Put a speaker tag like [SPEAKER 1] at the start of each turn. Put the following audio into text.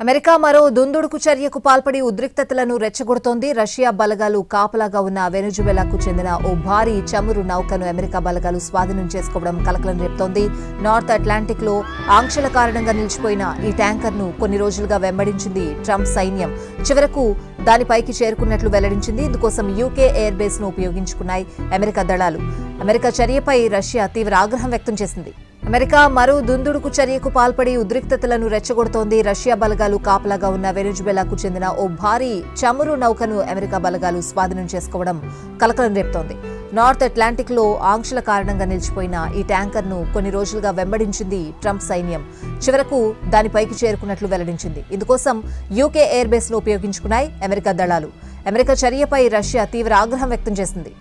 [SPEAKER 1] America మరో దుందుడుకు చర్యకు పాల్పడి ఉద్రిక్తతలను రెచ్చగొడుతోంది. రష్యా బలగాలు కాపలాగా ఉన్న వెనుజువెలాకు చెందిన ఓ భారీ చమురు నౌకను అమెరికా బలగాలు స్వాధీనం చేసుకోవడం కలకలం రేపుతోంది. నార్త్ అట్లాంటిక్లో ఆంక్షల కారణంగా నిలిచిపోయిన ఈ ట్యాంకర్ను కొన్ని రోజులుగా వెంబడించింది ట్రంప్ సైన్యం. చివరకు దానిపైకి చేరుకున్నట్లు వెల్లడించింది. ఇందుకోసం యూకే ఎయిర్ బేస్ను ఉపయోగించుకున్నాయి అమెరికా దళాలు. అమెరికా చర్యపై రష్యా తీవ్ర ఆగ్రహం వ్యక్తం చేసింది. అమెరికా మరో దుందుడుకు చర్యకు పాల్పడి ఉద్రిక్తతలను రెచ్చగొడుతోంది. రష్యా బలగాలు కాపలాగా ఉన్న వెనుజువెలాకు చెందిన ఓ భారీ చమురు నౌకను అమెరికా బలగాలు స్వాధీనం చేసుకోవడం కలకలం రేపుతోంది. నార్త్ అట్లాంటిక్లో ఆంక్షల కారణంగా నిలిచిపోయిన ఈ ట్యాంకర్ను కొన్ని రోజులుగా వెంబడించింది ట్రంప్ సైన్యం. చివరకు దానిపైకి చేరుకున్నట్లు వెల్లడించింది. ఇందుకోసం యూకే ఎయిర్ బేస్ను ఉపయోగించుకున్నాయి అమెరికా దళాలు. అమెరికా చర్యపై రష్యా తీవ్ర ఆగ్రహం వ్యక్తం చేసింది.